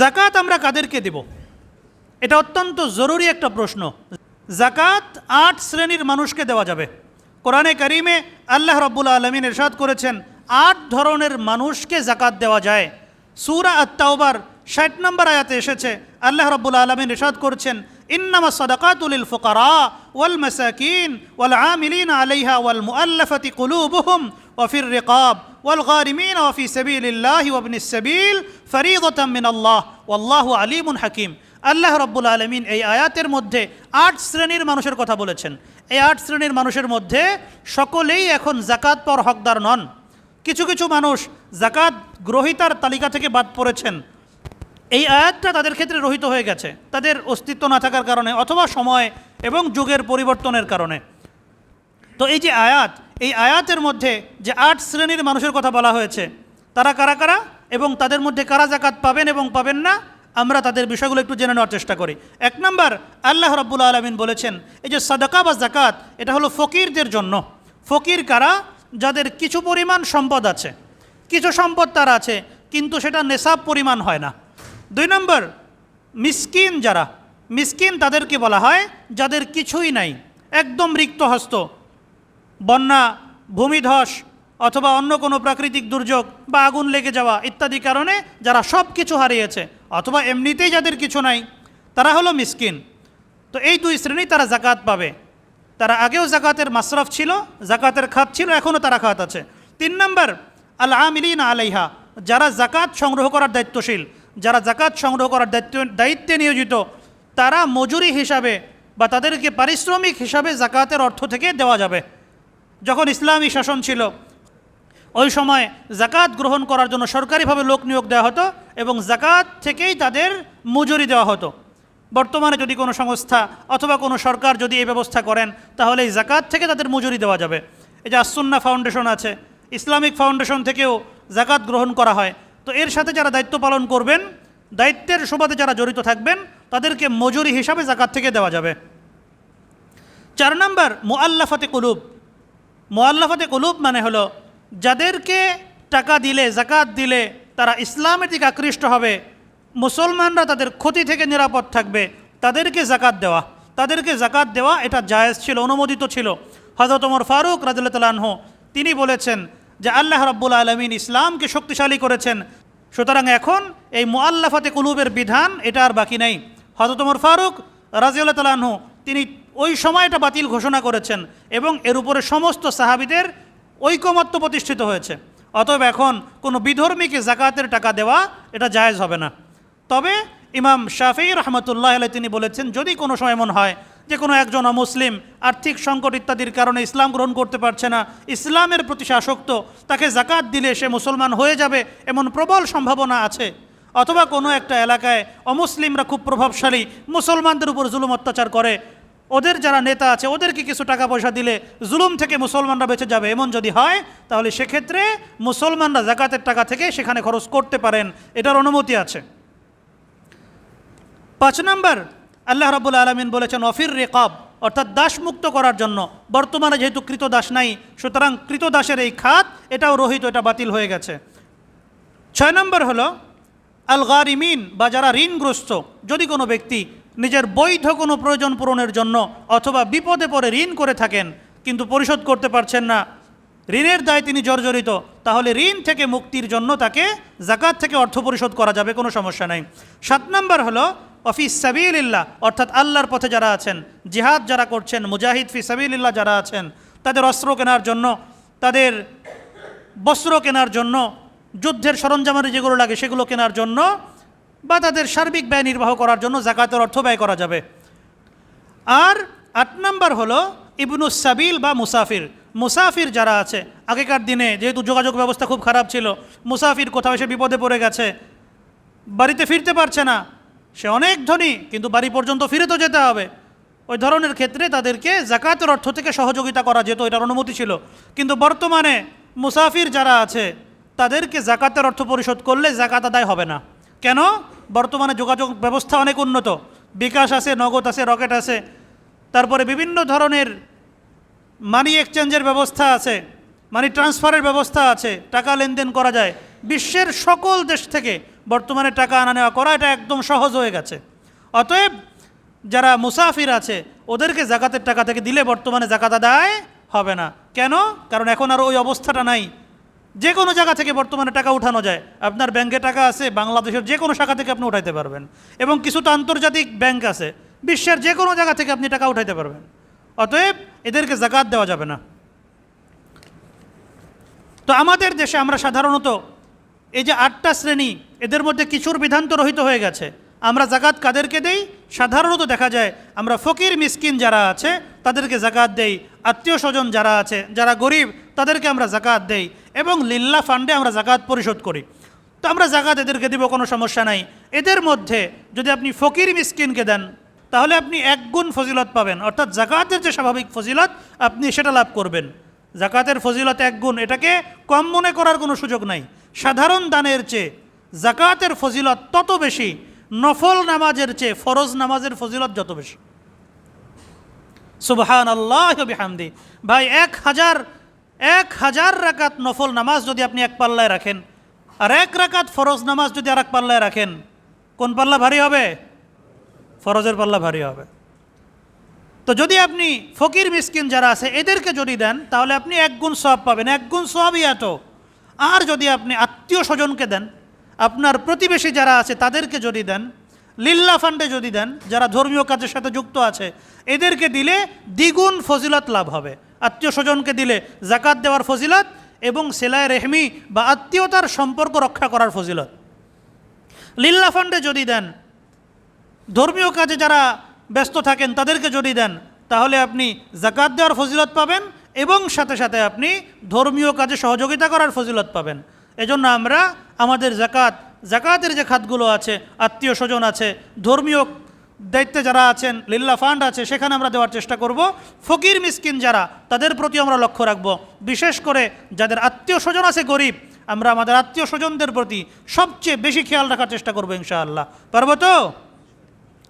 জাকাত আমরা কাদেরকে দেব? এটা অত্যন্ত জরুরি একটা প্রশ্ন। জাকাত আট শ্রেণির মানুষকে দেওয়া যাবে। কোরআনে করিমে আল্লাহ রব্বুল আলমিন এরশাদ করেছেন, আট ধরনের মানুষকে জাকাত দেওয়া যায়। সুরা আত্মাওবার ষাট নম্বর আয়াতে এসেছে, আল্লাহ রব্বুল আলমিন এরশাদ করছেন, ইন্নামা সদাকাতুলিল ফোকারা ওয়াল মাসাকিন ওয়াল আমিলিন আলাইহা ওয়াল মুআল্লাফাতি কুলুবুহুম ওয়াফির রিকাব। والغارمين وفي سبيل الله وابن السبيل فريضة من الله والله عليم حكيم আল্লাহ রব্বুল আলমিন এই আয়াতের মধ্যে আট শ্রেণীর মানুষের কথা বলেছেন এই আট শ্রেণীর মানুষের মধ্যে সকলেই এখন জাকাত পর হকদার নন কিছু কিছু মানুষ জাকাত গ্রহিতার তালিকা থেকে বাদ পড়েছেন এই আয়াতটা তাদের ক্ষেত্রে রহিত হয়ে গেছে তাদের অস্তিত্ব না থাকার কারণে অথবা সময় এবং যুগের পরিবর্তনের কারণে তো এই যে আয়াত এই আয়াতের মধ্যে যে আট শ্রেণির মানুষের কথা বলা হয়েছে, তারা কারা কারা এবং তাদের মধ্যে কারা জাকাত পাবেন এবং পাবেন না, আমরা তাদের বিষয়গুলো একটু জেনে নেওয়ার চেষ্টা করি। এক নম্বর, আল্লাহ রব্বুল আলমিন বলেছেন, এই যে সাদাকা বা জাকাত এটা হলো ফকিরদের জন্য। ফকির কারা? যাদের কিছু পরিমাণ সম্পদ আছে, কিছু সম্পদ তার আছে, কিন্তু সেটা নেশাব পরিমাণ হয় না। দুই নম্বর, মিসকিন যারা, মিসকিন তাদেরকে বলা হয়, যাদের কিছুই নাই, একদম রিক্ত হস্ত বন্যা, ভূমিধস অথবা অন্য কোনো প্রাকৃতিক দুর্যোগ বা আগুন লেগে যাওয়া ইত্যাদি কারণে যারা সব কিছু হারিয়েছে অথবা এমনিতেই যাদের কিছু নাই, তারা হলো মিসকিন। তো এই দুই শ্রেণি তারা জাকাত পাবে। তারা আগেও জাকাতের মাসরফ ছিল জাকাতের খাত ছিল, এখনও তারা খাত আছে। তিন নম্বর আল আমিলিন আলাইহা, যারা জাকাত সংগ্রহ করার দায়িত্বশীল, যারা জাকাত সংগ্রহ করার দায়িত্ব, দায়িত্বে নিয়োজিত, তারা মজুরি হিসাবে বা তাদেরকে পারিশ্রমিক হিসাবে জাকাতের অর্থ থেকে দেওয়া যাবে। যখন ইসলামী শাসন ছিল, ওই সময় জাকাত গ্রহণ করার জন্য সরকারিভাবে লোক নিয়োগ দেওয়া হতো এবং জাকাত থেকেই তাদের মজুরি দেওয়া হতো। বর্তমানে যদি কোনো সংস্থা অথবা কোনো সরকার যদি এই ব্যবস্থা করেন, তাহলে এই জাকাত থেকে তাদের মজুরি দেওয়া যাবে। এই যে আসুন্না ফাউন্ডেশন আছে, ইসলামিক ফাউন্ডেশন থেকেও জাকাত গ্রহণ করা হয়। তো এর সাথে যারা দায়িত্ব পালন করবেন, দায়িত্বের সুবাদে যারা জড়িত থাকবেন, তাদেরকে মজুরি হিসাবে জাকাত থেকে দেওয়া যাবে। চার নম্বর, মুআল্লাফাতে কুলুব। মোয়াল্লাফাতে কুলুব মানে হলো, যাদেরকে টাকা দিলে জাকাত দিলে তারা ইসলামের দিকে আকৃষ্ট হবে, মুসলমানরা তাদের ক্ষতি থেকে নিরাপদ থাকবে, তাদেরকে জাকাত দেওয়া। তাদেরকে জাকাত দেওয়া এটা জায়েজ ছিল, অনুমোদিত ছিল। হজরত ওমর ফারুক রাজুল্লাহ তিনি বলেছেন যে আল্লাহ রাব্বুল আলমিন ইসলামকে শক্তিশালী করেছেন। সুতরাং এখন এই মোয়াল্লাফাতে কুলুবের বিধান এটা আর বাকি নেই। হজরত ওমর ফারুক রাজিউল্লাহ তালাহু তিনি ওই সময়টা বাতিল ঘোষণা করেছেন এবং এর উপরে সমস্ত সাহাবিদের ঐকমত্য প্রতিষ্ঠিত হয়েছে। অতএব এখন কোনো বিধর্মীকে জাকাতের টাকা দেওয়া এটা জায়েজ হবে না। তবে ইমাম শাফি রহমতুল্লাহ আলাই তিনি বলেছেন, যদি কোনো সময় এমন হয় যে কোনো একজন অমুসলিম আর্থিক সংকট ইত্যাদির কারণে ইসলাম গ্রহণ করতে পারছে না, ইসলামের প্রতি আসক্ত তাকে জাকাত দিলে সে মুসলমান হয়ে যাবে এমন প্রবল সম্ভাবনা আছে। অথবা কোনো একটা এলাকায় অমুসলিমরা খুব প্রভাবশালী, মুসলমানদের উপর জুলুম অত্যাচার করে ওদের যারা নেতা আছে, ওদেরকে কিছু টাকা পয়সা দিলে জুলুম থেকে মুসলমানরা বেঁচে যাবে। এমন যদি হয়, তাহলে সেক্ষেত্রে মুসলমানরা জাকাতের টাকা থেকে সেখানে খরচ করতে পারেন। এটার অনুমতি আছে। পাঁচ নম্বর, আল্লাহ রাবুল আলমিন বলেছেন, অফির রেকাব, অর্থাৎ দাসমুক্ত করার জন্য। বর্তমানে যেহেতু কৃতদাস নাই, সুতরাং কৃতদাসের এই খাত, এটাও রহিত, এটা বাতিল হয়ে গেছে। ছয় নম্বর হলো আল গারিমিন বা যারা ঋণগ্রস্ত, যদি কোনো ব্যক্তি নিজের বৈধ কোনো প্রয়োজন পূরণের জন্য অথবা বিপদে পড়ে ঋণ করে থাকেন, কিন্তু পরিশোধ করতে পারছেন না। ঋণের দায় তিনি জর্জরিত, তাহলে ঋণ থেকে মুক্তির জন্য তাকে জাকাত থেকে অর্থ পরিশোধ করা যাবে, কোনো সমস্যা নাই। সাত নম্বর হলো অফিস সাবিল্লাহ অর্থাৎ আল্লাহর পথে যারা আছেন, জিহাদ যারা করছেন, মুজাহিদ ফি সাবিল্লাহ যারা আছেন, তাদের অস্ত্র কেনার জন্য, তাদের বস্ত্র কেনার জন্য, যুদ্ধের সরঞ্জামারি যেগুলো লাগে সেগুলো কেনার জন্য বা তাদের সার্বিক ব্যয় নির্বাহ করার জন্য জাকাতের অর্থ ব্যয় করা যাবে। আর আট নম্বর হলো ইবনুস সাবিল বা মুসাফির। মুসাফির যারা আছে, আগেকার দিনে যেহেতু যোগাযোগ ব্যবস্থা খুব খারাপ ছিল, মুসাফির কোথাও এসে বিপদে পড়ে গেছে, বাড়িতে ফিরতে পারছে না। সে অনেক ধনী, কিন্তু বাড়ি পর্যন্ত ফিরে তো যেতে হবে। ওই ধরনের ক্ষেত্রে তাদেরকে জাকাতের অর্থ থেকে সহযোগিতা করা যেত এটার অনুমতি ছিল। কিন্তু বর্তমানে মুসাফির যারা আছে, তাদেরকে জাকাতের অর্থ পরিশোধ করলে জাকাত আদায় হবে না। কেন? বর্তমানে যোগাযোগ ব্যবস্থা অনেক উন্নত। বিকাশ আছে, নগদ আছে, রকেট আছে। তারপরে বিভিন্ন ধরনের মানি এক্সচেঞ্জের ব্যবস্থা আছে মানি ট্রান্সফারের ব্যবস্থা আছে, টাকা লেনদেন করা যায়। বিশ্বের সকল দেশ থেকে বর্তমানে টাকা আনা নেওয়া করা এটা একদম সহজ হয়ে গেছে। অতএব যারা মুসাফির আছে, ওদেরকে জাকাতের টাকা থেকে দিলে বর্তমানে জাকাত আদায় হবে না। কেন? কারণ এখন আর ওই অবস্থাটা নাই। যে কোনো জায়গা থেকে বর্তমানে টাকা উঠানো যায়। আপনার ব্যাংকে টাকা আছে, বাংলাদেশের যে কোনো শাখা থেকে আপনি উঠাইতে পারবেন। এবং কিছু তো আন্তর্জাতিক ব্যাংক আছে, বিশ্বের যে কোনো জায়গা থেকে আপনি টাকা উঠাইতে পারবেন। অতএব এদেরকে জাকাত দেওয়া যাবে না। তো আমাদের দেশে আমরা সাধারণত এই যে আটটা শ্রেণি, এদের মধ্যে কিছুর বিধান তো রহিত হয়ে গেছে। আমরা জাকাত কাদেরকে দেই? সাধারণত দেখা যায় আমরা ফকির, মিসকিন যারা আছে, তাদেরকে জাকাত দেই। আত্মীয় স্বজন যারা আছে, যারা গরিব, তাদেরকে আমরা জাকাত দেই। এবং লিল্লা ফান্ডে আমরা জাকাত পরিশোধ করি। তো আমরা জাকাত এদেরকে দিব, কোনো সমস্যা নাই। এদের মধ্যে যদি আপনি ফকির মিসকিনকে দেন, তাহলে আপনি এক গুণ ফজিলত পাবেন। অর্থাৎ জাকাতের যে স্বাভাবিক ফজিলত, আপনি সেটা লাভ করবেন। জাকাতের ফজিলত এক গুণ, এটাকে কম মনে করার কোনো সুযোগ নাই। সাধারণ দানের চেয়ে জাকাতের ফজিলত তত বেশি, নফল নামাজের চেয়ে ফরজ নামাজের ফজিলত যত বেশি। সুবহান আল্লাহ বিহামদি। ভাই, এক হাজার এক হাজার রাকাত নফল নামাজ যদি আপনি এক পাল্লায় রাখেন, আর এক রাকাত ফরজ নামাজ যদি আর এক পাল্লায় রাখেন, কোন পাল্লা ভারী হবে? ফরজের পাল্লা ভারী হবে। তো যদি আপনি ফকির মিসকিন যারা আছে, এদেরকে যদি দেন, তাহলে আপনি এক গুণ সব পাবেন। এক গুণ সবই এত। আর যদি আপনি আত্মীয় স্বজনকে দেন, আপনার প্রতিবেশী যারা আছে, তাদেরকে যদি দেন, লিল্লা ফান্ডে যদি দেন, যারা ধর্মীয় কাজের সাথে যুক্ত আছে, এদেরকে দিলে দ্বিগুণ ফজিলত লাভ হবে। আত্মীয় স্বজনকে দিলে জাকাত দেওয়ার ফজিলত এবং সেলাই রেহমি বা আত্মীয়তার সম্পর্ক রক্ষা করার ফজিলত। লিল্লা ফান্ডে যদি দেন, ধর্মীয় কাজে যারা ব্যস্ত থাকেন তাদেরকে যদি দেন, তাহলে আপনি জাকাত দেওয়ার ফজিলত পাবেন এবং সাথে সাথে আপনি ধর্মীয় কাজে সহযোগিতা করার ফজিলত পাবেন। এজন্য আমরা আমাদের জাকাত জাকাতের যে খাতগুলো আছে আত্মীয় স্বজন আছে, ধর্মীয় দায়িত্বে যারা আছেন, লিল্লা ফান্ড আছে, সেখানে আমরা দেওয়ার চেষ্টা করব। ফকির মিসকিন যারা, তাদের প্রতি আমরা লক্ষ্য রাখব। বিশেষ করে যাদের আত্মীয় স্বজন আছে গরিব, আমরা আমাদের আত্মীয় স্বজনদের প্রতি সবচেয়ে বেশি খেয়াল রাখার চেষ্টা করব ইনশাআল্লাহ। পারব তো?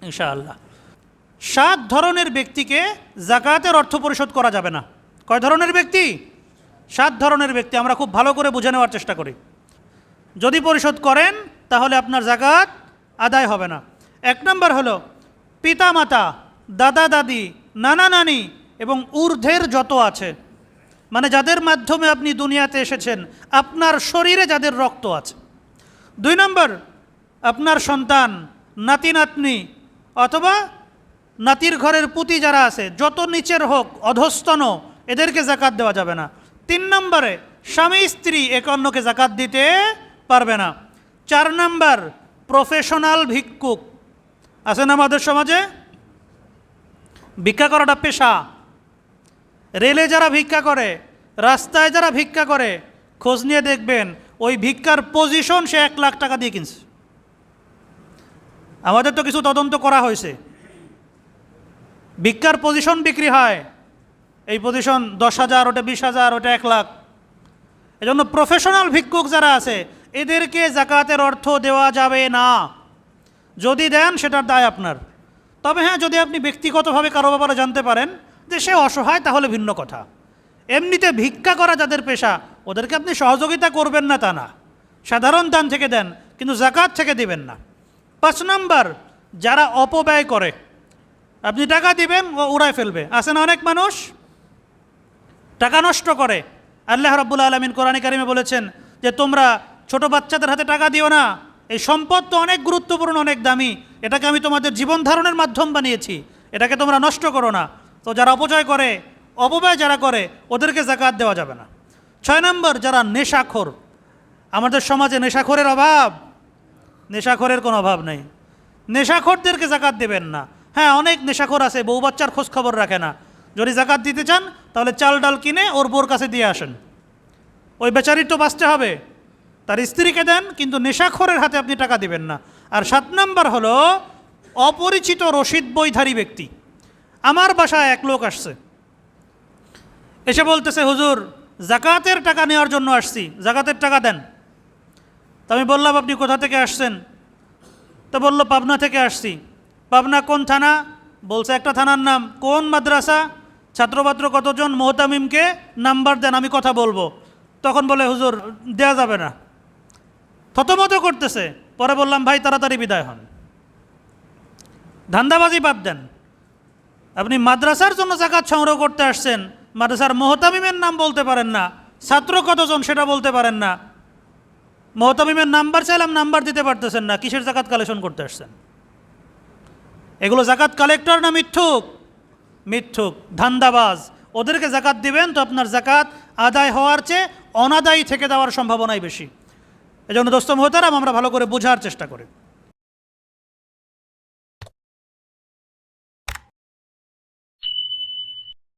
ইনশাআল্লাহ। সাত ধরনের ব্যক্তিকে জাকাতের অর্থ পরিশোধ করা যাবে না। কয় ধরনের ব্যক্তি? সাত ধরনের ব্যক্তি, আমরা খুব ভালো করে বুঝে নেওয়ার চেষ্টা করি। যদি পরিশোধ করেন, তাহলে আপনার জাকাত আদায় হবে না। এক নম্বর হলো পিতা মাতা দাদা দাদি, নানা নানি এবং ঊর্ধ্বের যত আছে। মানে যাদের মাধ্যমে আপনি দুনিয়াতে এসেছেন, আপনার শরীরে যাদের রক্ত আছে। দুই নম্বর, আপনার সন্তান, নাতি নাতনি অথবা নাতির ঘরের পুতি যারা আছে, যত নিচের হোক, অধস্তন, এদেরকে জাকাত দেওয়া যাবে না। তিন নম্বরে, স্বামী স্ত্রী এক অন্যকে জাকাত দিতে পারবে না। চার নম্বর, প্রফেশনাল ভিক্ষুক। আছেন আমাদের সমাজে? ভিক্ষা করাটা পেশা। রেলে যারা ভিক্ষা করে, রাস্তায় যারা ভিক্ষা করে, খোঁজ নিয়ে দেখবেন ওই ভিক্ষার পজিশন সে এক লাখ টাকা দিয়ে কিনছে। আমাদের তো কিছু তদন্ত করা হয়েছে। ভিক্ষার পজিশন বিক্রি হয়। এই পজিশন দশ হাজার, ওটা বিশ হাজার, ওটা এক লাখ। এজন্য প্রফেশনাল ভিক্ষুক যারা আছে, এদেরকে জাকাতের অর্থ দেওয়া যাবে না। যদি দেন, সেটার দায় আপনার। তবে হ্যাঁ যদি আপনি ব্যক্তিগতভাবে কারও ব্যাপারে জানতে পারেন যে সে অসহায়, তাহলে ভিন্ন কথা। এমনিতে ভিক্ষা করা যাদের পেশা, ওদেরকে আপনি সহযোগিতা করবেন না তা না। সাধারণ দান থেকে দেন, কিন্তু জাকাত থেকে দিবেন না। পাঁচ নম্বর, যারা অপব্যয় করে। আপনি টাকা দিবেন, ও উড়ায় ফেলবে। আছে না অনেক মানুষ, টাকা নষ্ট করে। আল্লাহ রব্বুল আলমিন কোরআন কারিমে বলেছেন যে, তোমরা ছোট বাচ্চাদের হাতে টাকা দিও না এই সম্পদ তো অনেক গুরুত্বপূর্ণ, অনেক দামি। এটাকে আমি তোমাদের জীবন ধারণের মাধ্যম বানিয়েছি। এটাকে তোমরা নষ্ট করো না। তো যারা অপচয় করে, অপব্যয় যারা করে, ওদেরকে জাকাত দেওয়া যাবে না। ছয় নম্বর, যারা নেশাখোর। আমাদের সমাজে নেশাখোরের অভাব। নেশাখোরের কোনো অভাব নেই। নেশাখোরদেরকে জাকাত দেবেন না। হ্যাঁ অনেক নেশাখোর আছে, বউ বাচ্চার খোঁজ খবর রাখে না। যদি জাকাত দিতে চান, তাহলে চাল ডাল কিনে ওর বোর কাছে দিয়ে আসেন। ওই বেচারির তো বাঁচতে হবে। তার স্ত্রীকে দেন, কিন্তু নেশাখোরের হাতে আপনি টাকা দেবেন না। আর সাত নম্বর হলো, অপরিচিত রসিদ বইধারী ব্যক্তি। আমার বাসায় এক লোক আসছে। এসে বলতেছে, হুজুর, জাকাতের টাকা নেওয়ার জন্য আসছি, জাকাতের টাকা দেন। তো আমি বললাম, আপনি কোথা থেকে আসছেন? তো বলল, পাবনা থেকে আসছি। পাবনা কোন থানা? বলছে, একটা থানার নাম। কোন মাদ্রাসা? ছাত্রপাত্র কতজন? মোহতামিমকে নাম্বার দেন, আমি কথা বলব। তখন বলে, হুজুর, দেয়া যাবে না। থতমত করতেছে। পরে বললাম, ভাই, তাড়াতাড়ি বিদায় হন। ধান্দাবাজি বাদ দেন। আপনি মাদ্রাসার জন্য জাকাত সংগ্রহ করতে আসছেন, মাদ্রাসার মোহতামিমের নাম বলতে পারেন না, ছাত্র কতজন সেটা বলতে পারেন না। মোহতামিমের নাম্বার চাইলাম, নাম্বার দিতে পারতেছেন না, কিসের জাকাত কালেকশন করতে আসছেন? এগুলো জাকাত কালেক্টর না মিথ্যুক? মিথ্যুক, ধান্দাবাজ। ওদেরকে জাকাত দিবেন তো আপনার জাকাত আদায় হওয়ার চেয়ে অনাদায়ী থেকে দেওয়ার সম্ভাবনাই বেশি। এজন্য দোস্ত মোহতারাম আমরা ভালো করে বোঝার চেষ্টা করি।